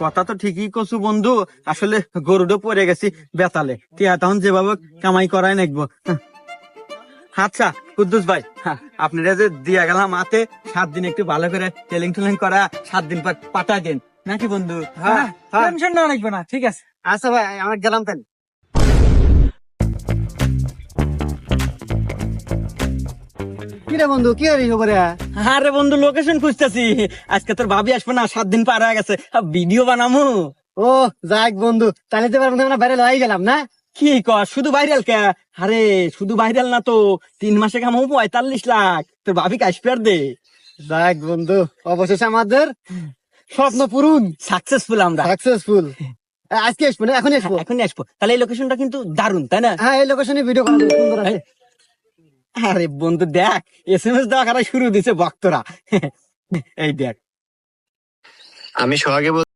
কথা তো ঠিকই কছু বন্ধু। আসলে গরুডো পড়ে গেছি বেতালে। টিয়া তখন যেভাবে কামাই করাই নাকবো। আচ্ছা কুদ্দুস ভাই হ্যাঁ, আপনারা যে দিয়া গেলাম হাতে সাত দিন একটু ভালো করে টেলিং টেলিং করা সাত দিন পর পাঠা দেন। নাকি বন্ধু? হ্যাঁ হ্যাঁ টেনশন না রাখবে না ঠিক আছে। আচ্ছা ভাই আমার গেলাম তাহলে। কি রে বন্ধু কি আরে বন্ধু লোকেশন খুঁজতেছি। আজকে তোর ভাবি আসবে না সাত দিন পার হয়ে গেছে। ভিডিও বানামু। ও যাক বন্ধু তাহলে তো আমরা বাইরে লই গেলাম না? কি কর শুধু ভাইরাল কে? আরে শুধু ভাইরাল না তো তিন মাসে কামাবো পঁয়তাল্লিশ লাখ। তোর ভাবি আর দে। যাক বন্ধু অবশেষে আমাদের স্বপ্ন পূরণ। সাকসেসফুল আমরা। সাকসেসফুল আজকে আসব না এখন আসব? এখন আসব। তাহলে এই লোকেশনটা কিন্তু দারুণ তাই না? হ্যাঁ এই লোকেশনে ভিডিও করা সুন্দর আছে। আরে বন্ধু দেখ এস এম এস দেওয়া শুরু দিছে ভক্তরা। এই দেখ। আমি সোহাগে